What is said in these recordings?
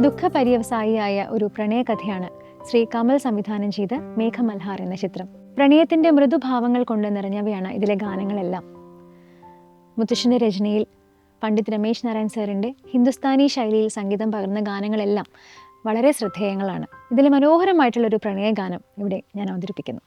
ദുഃഖപര്യവസായിയായ ഒരു പ്രണയകഥയാണ് ശ്രീ കമൽ സംവിധാനം ചെയ്ത മേഘമൽഹാർ എന്ന ചിത്രം. പ്രണയത്തിന്റെ മൃദുഭാവങ്ങൾ കൊണ്ട് നിറഞ്ഞവയാണ് ഇതിലെ ഗാനങ്ങളെല്ലാം. മുത്തശ്ശന്റെ രചനയിൽ പണ്ഡിറ്റ് രമേശ് നാരായൺ സാറിന്റെ ഹിന്ദുസ്ഥാനി ശൈലിയിൽ സംഗീതം പകർന്ന ഗാനങ്ങളെല്ലാം വളരെ ശ്രദ്ധേയങ്ങളാണ്. ഇതിലെ മനോഹരമായിട്ടുള്ള ഒരു പ്രണയഗാനം ഇവിടെ ഞാൻ അവതരിപ്പിക്കുന്നു.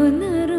ഒരു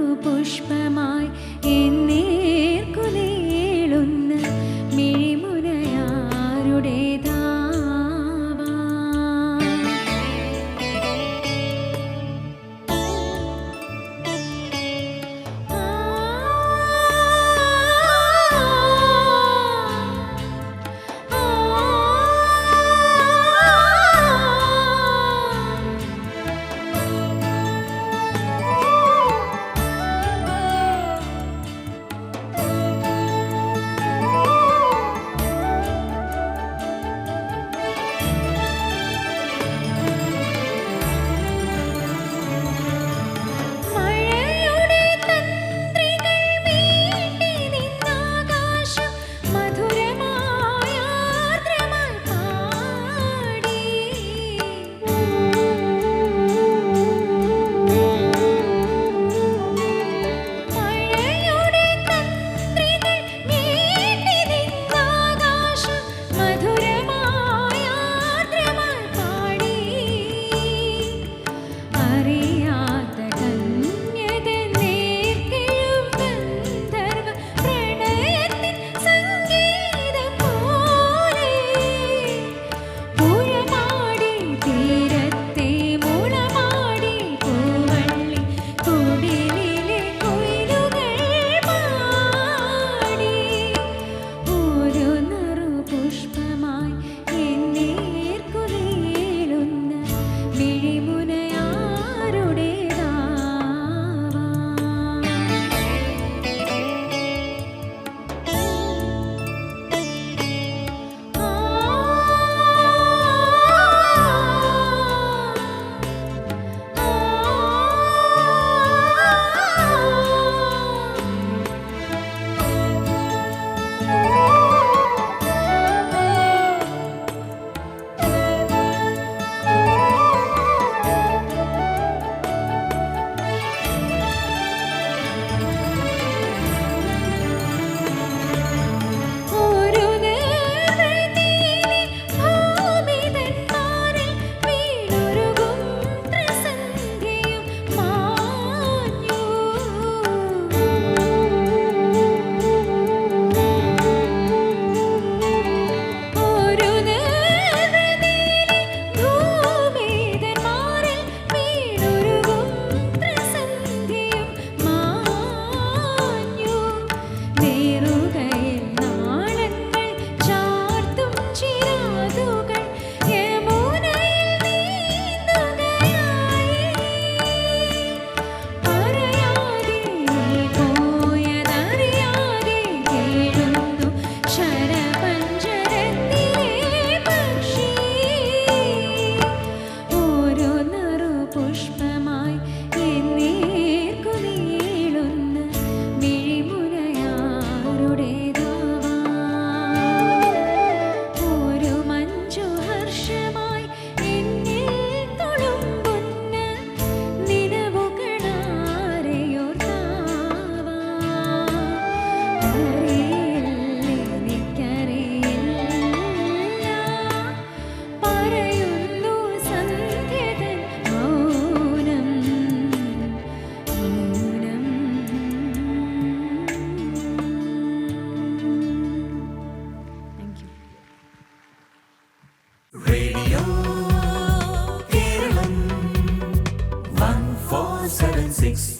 seven six.